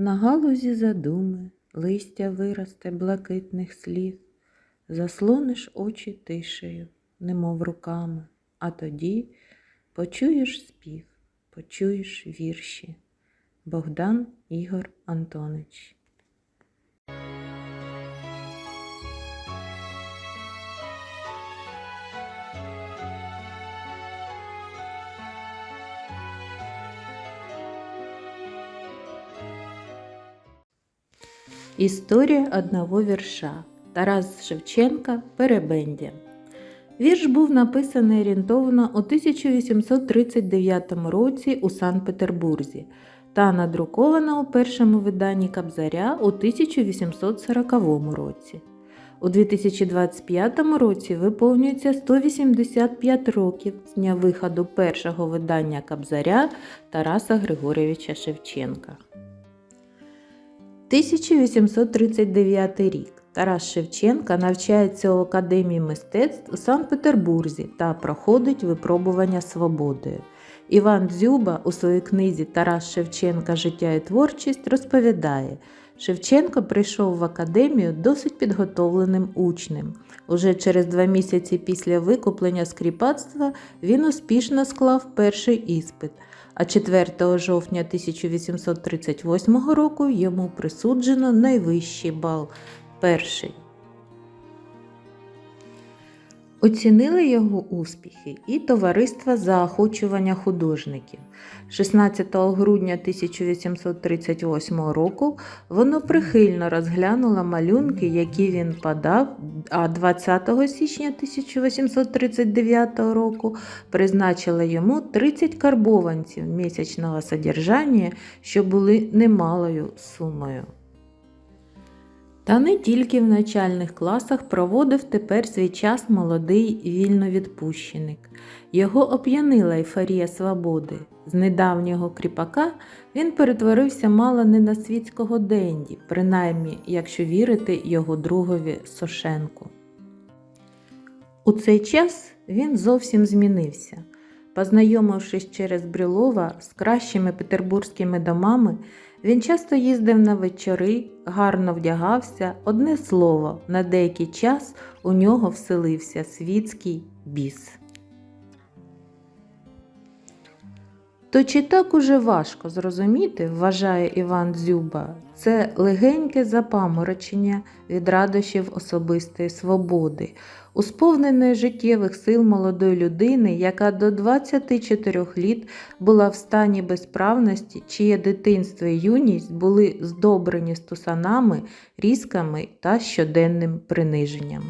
На галузі задуми листя виросте блакитних слів, заслониш очі тишею, немов руками, а тоді почуєш спів, почуєш вірші. Богдан Ігор Антонич Історія одного вірша Тарас Шевченка Перебендя. Вірш був написаний орієнтовно у 1839 році у Санкт-Петербурзі та надруковано у першому виданні Кабзаря у 1840 році. У 2025 році виповнюється 185 років з дня виходу першого видання Кабзаря Тараса Григорьовича Шевченка. 1839 рік Тарас Шевченка навчається у Академії мистецтв у Санкт-Петербурзі та проходить випробування свободою. Іван Дзюба у своїй книзі Тарас Шевченка Життя і творчість розповідає, Шевченко прийшов в академію досить підготовленим учнем. Уже через два місяці після викуплення скріпацтва він успішно склав перший іспит, а 4 жовтня 1838 року йому присуджено найвищий бал перший. Оцінили його успіхи і товариство заохочування художників. 16 грудня 1838 року воно прихильно розглянуло малюнки, які він подав, а 20 січня 1839 року призначило йому 30 карбованців місячного содержання, що були немалою сумою. Та не тільки в начальних класах проводив тепер свій час молодий вільновідпущеник. Його оп'янила ейфорія свободи. З недавнього кріпака він перетворився мало не на світського денді, принаймні, якщо вірити його другові Сошенку. У цей час він зовсім змінився. Познайомившись через Брюлова з кращими петербурзькими домами, він часто їздив на вечори, гарно вдягався, одне слово, на деякий час у нього вселився світський біс. То чи так уже важко зрозуміти, вважає Іван Дзюба, це легеньке запаморочення від радощів особистої свободи, у сповненої життєвих сил молодої людини, яка до 24 літ була в стані безправності, чиє дитинство і юність були здобрені стусанами, різками та щоденним приниженням.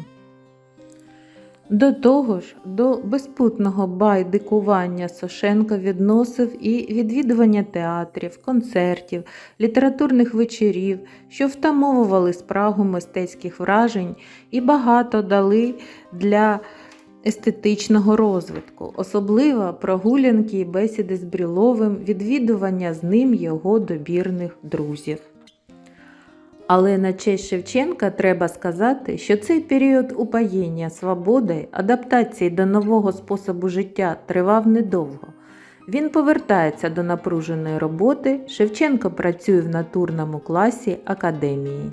До того ж, до безпутного байдикування Сошенко відносив і відвідування театрів, концертів, літературних вечорів, що втамовували спрагу мистецьких вражень і багато дали для естетичного розвитку, особливо прогулянки і бесіди з Бріловим, відвідування з ним його добірних друзів. Але на честь Шевченка треба сказати, що цей період упаєння свободи, адаптації до нового способу життя тривав недовго. Він повертається до напруженої роботи. Шевченко працює в натурному класі академії.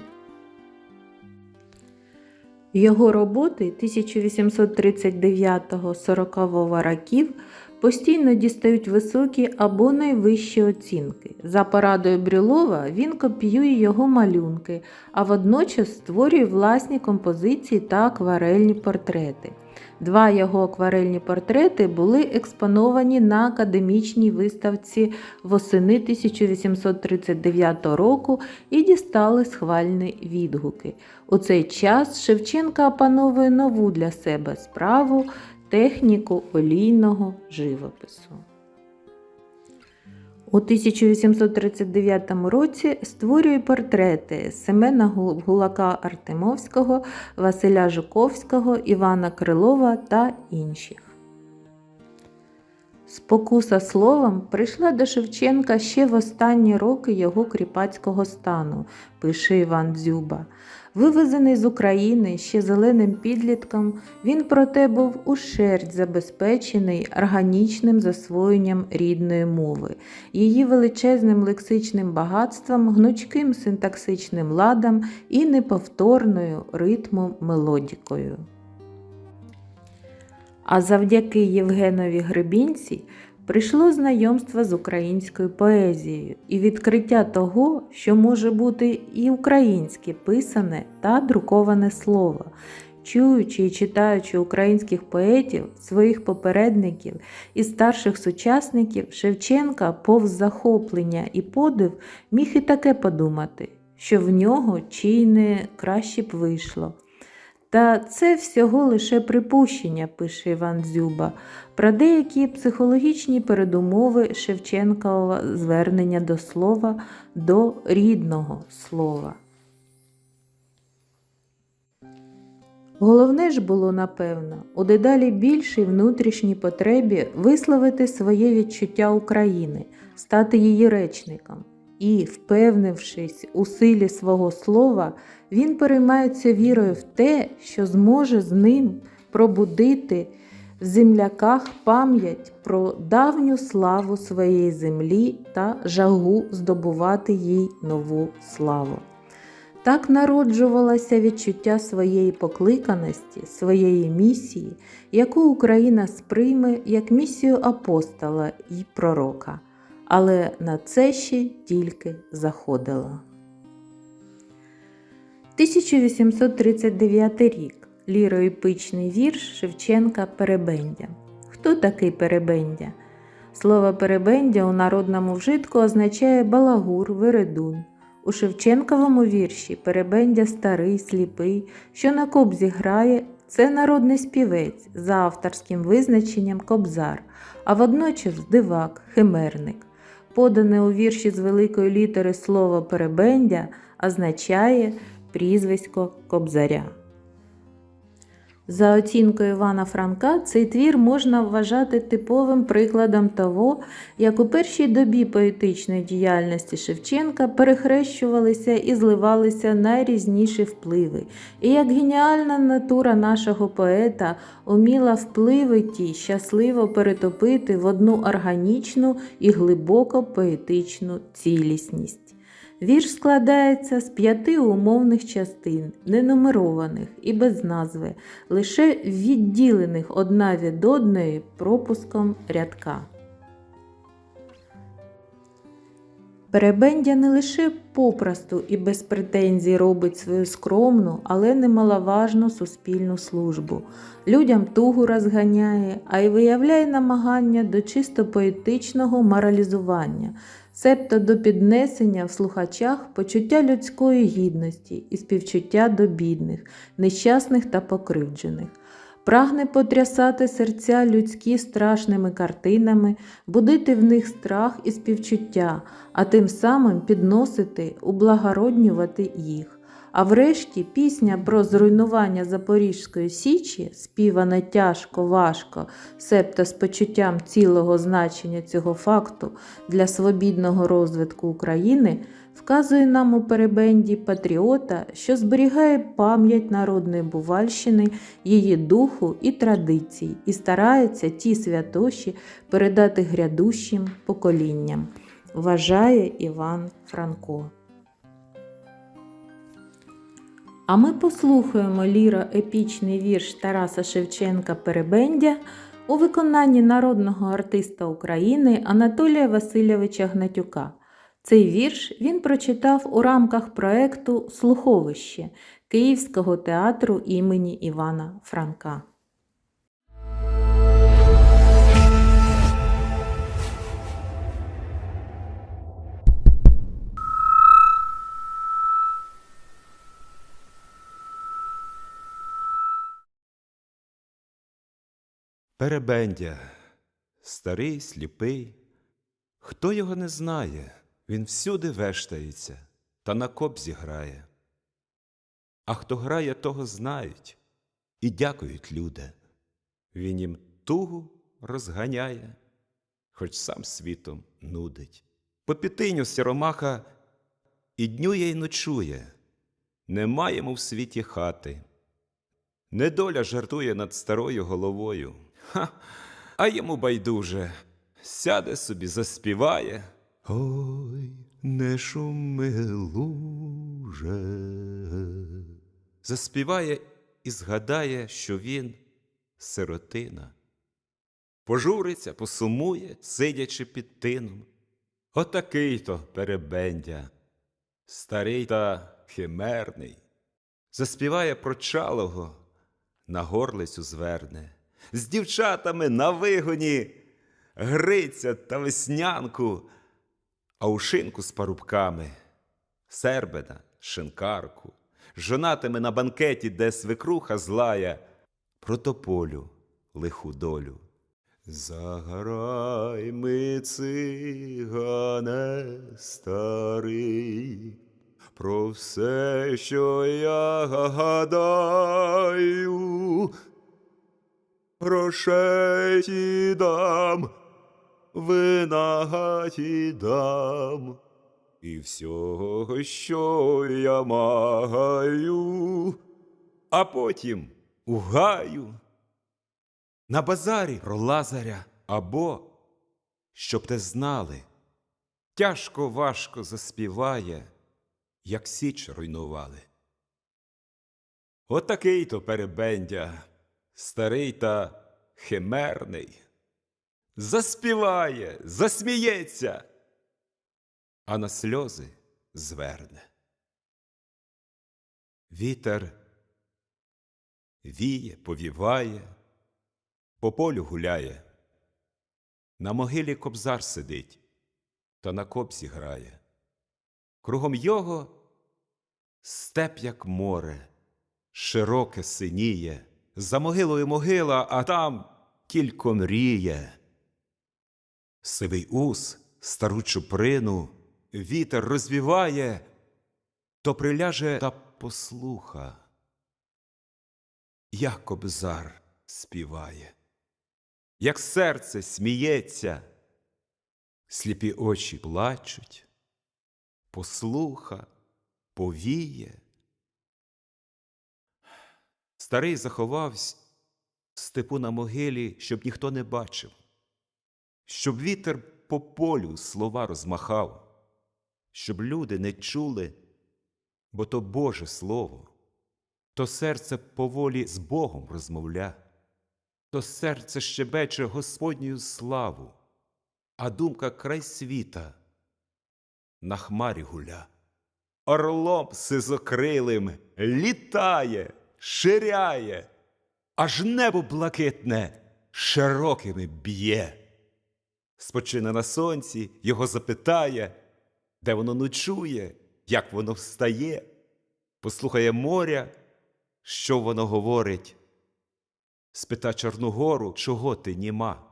Його роботи 1839-40 років постійно дістають високі або найвищі оцінки. За порадою Брюлова він копіює його малюнки, а водночас створює власні композиції та акварельні портрети. Два його акварельні портрети були експоновані на академічній виставці восени 1839 року і дістали схвальні відгуки. У цей час Шевченка опановує нову для себе справу техніку олійного живопису. У 1839 році створює портрети Семена Гулака Артемовського, Василя Жуковського, Івана Крилова та інших. Спокуса словом прийшла до Шевченка ще в останні роки його кріпацького стану, пише Іван Дзюба. Вивезений з України ще зеленим підлітком, він проте був ушерть забезпечений органічним засвоєнням рідної мови, її величезним лексичним багатством, гнучким синтаксичним ладом і неповторною ритмом мелодікою. А завдяки Євгенові Гребінці прийшло знайомство з українською поезією і відкриття того, що може бути і українське писане та друковане слово. Чуючи і читаючи українських поетів, своїх попередників і старших сучасників, Шевченка повз захоплення і подив міг і таке подумати, що в нього чи не краще б вийшло. Та це всього лише припущення, пише Іван Дзюба, про деякі психологічні передумови Шевченкова звернення до слова, до рідного слова. Головне ж було, напевно, у дедалі більшій внутрішній потребі висловити своє відчуття України, стати її речником. І, впевнившись у силі свого слова, він переймається вірою в те, що зможе з ним пробудити в земляках пам'ять про давню славу своєї землі та жагу здобувати їй нову славу. Так народжувалося відчуття своєї покликаності, своєї місії, яку Україна сприйме як місію апостола і пророка, але на це ще тільки заходило. 1839 рік. Ліроепичний вірш Шевченка Перебендя. Хто такий Перебендя? Слово перебендя у народному вжитку означає балагур, вередун. У Шевченковому вірші перебендя старий, сліпий, що на кобзі грає, це народний співець за авторським визначенням кобзар, а водночас дивак, химерник. Подане у вірші з великої літери слово перебендя означає прізвисько кобзаря. За оцінкою Івана Франка, цей твір можна вважати типовим прикладом того, як у першій добі поетичної діяльності Шевченка перехрещувалися і зливалися найрізніші впливи, і як геніальна натура нашого поета уміла впливи ті щасливо перетопити в одну органічну і глибоко поетичну цілісність. Вірш складається з п'яти умовних частин, ненумерованих і без назви, лише відділених одна від одної пропуском рядка. Перебендя не лише попросту і без претензій робить свою скромну, але немаловажну суспільну службу. Людям тугу розганяє, а й виявляє намагання до чисто поетичного моралізування, себто до піднесення в слухачах почуття людської гідності і співчуття до бідних, нещасних та покривджених. Прагне потрясати серця людські страшними картинами, будити в них страх і співчуття, а тим самим підносити, ублагороднювати їх. А врешті пісня про зруйнування Запорізької Січі, співана тяжко, важко, себто з почуттям цілого значення цього факту для свобідного розвитку України, вказує нам у перебенді патріота, що зберігає пам'ять народної Бувальщини, її духу і традицій, і старається ті святоші передати грядущим поколінням, вважає Іван Франко. А ми послухаємо ліро-епічний вірш Тараса Шевченка Перебендя у виконанні народного артиста України Анатолія Васильовича Гнатюка. Цей вірш він прочитав у рамках проекту Слуховище Київського театру імені Івана Франка. Перебендя, старий, сліпий, хто його не знає, він всюди вештається та на кобзі грає. А хто грає, того знають і дякують люди. Він їм тугу розганяє, хоч сам світом нудить. По пітиню сіромаха і днює, й ночує, нема йому в світі хати. Недоля жартує над старою головою. Ха, а йому байдуже, сяде собі, заспіває. Ой, не шуми луже. Заспіває і згадає, що він сиротина. Пожуриться, посумує, сидячи під тином. Отакий то перебендя, старий та химерний. Заспіває про чалого, на горлицю зверне, з дівчатами на вигоні, гриця та веснянку, а у шинку з парубками, сербена, шинкарку, жонатиме на банкеті, де свекруха злая, про тополю лиху долю. Заграй ми, цигане старий, про все, що я гадаю, грошей ті дам, вина ті дам, і всього, що я маю, а потім у гаю на базарі про Лазаря або, щоб те знали, тяжко важко заспіває, як січ руйнували. Отакий то перебендя, старий та химерний, заспіває, засміється, а на сльози зверне. Вітер віє, повіває по полю гуляє. На могилі кобзар сидить, та на кобзі грає. Кругом його степ, як море, широке синіє, за могилою могила, а там тільки мріє. Сивий ус, стару чуприну, вітер розвіває, то приляже та послуха, як кобзар співає як серце сміється, сліпі очі плачуть, послуха, повіє. Старий заховався в степу на могилі, щоб ніхто не бачив, щоб вітер по полю слова розмахав, щоб люди не чули, бо то Боже Слово, то серце поволі з Богом розмовля то серце щебече Господню славу, а думка край світа на хмарі гуля. Орлом сизокрилим літає, ширяє, аж небо блакитне широкими б'є. Спочине на сонці, його запитає, де воно ночує, як воно встає, послухає моря, що воно говорить спита Чорногору, чого ти німа?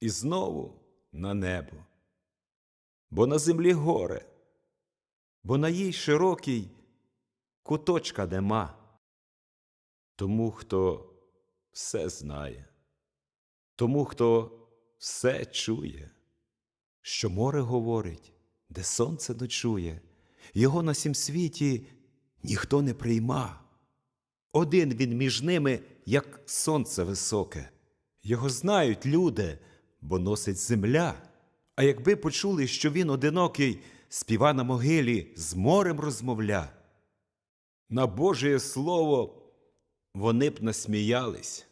І знову на небо. Бо на землі горе, бо на їй широкій куточка нема. Тому, хто все знає, тому, хто все чує, що море говорить, де сонце ночує, його на сім світі ніхто не прийма. Один він між ними, як сонце високе. Його знають люди, бо носить земля. А якби почули, що він одинокий, співа на могилі, з морем розмовля. На Божє слово вони б насміялись,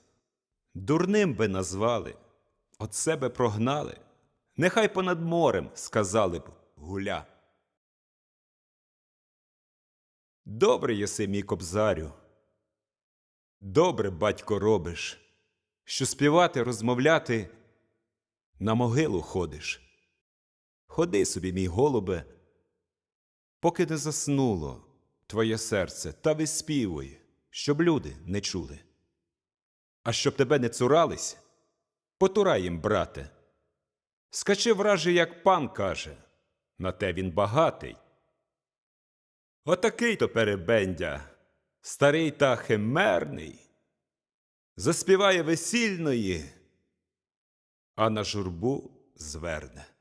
дурним би назвали, от себе прогнали. Нехай понад морем сказали б гуля. Добре єси, мій кобзарю. Добре, батько, робиш, що співати, розмовляти на могилу ходиш. Ходи собі, мій голубе, поки не заснуло твоє серце, та виспівуй, щоб люди не чули. А щоб тебе не цурались, потурай їм, брате. Скачи враже, як пан каже, на те він багатий. Отакий то перебендя старий та химерний, заспіває весільної, а на журбу зверне.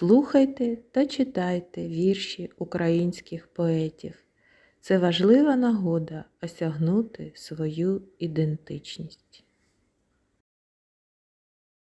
Слухайте та читайте вірші українських поетів. Це важлива нагода осягнути свою ідентичність.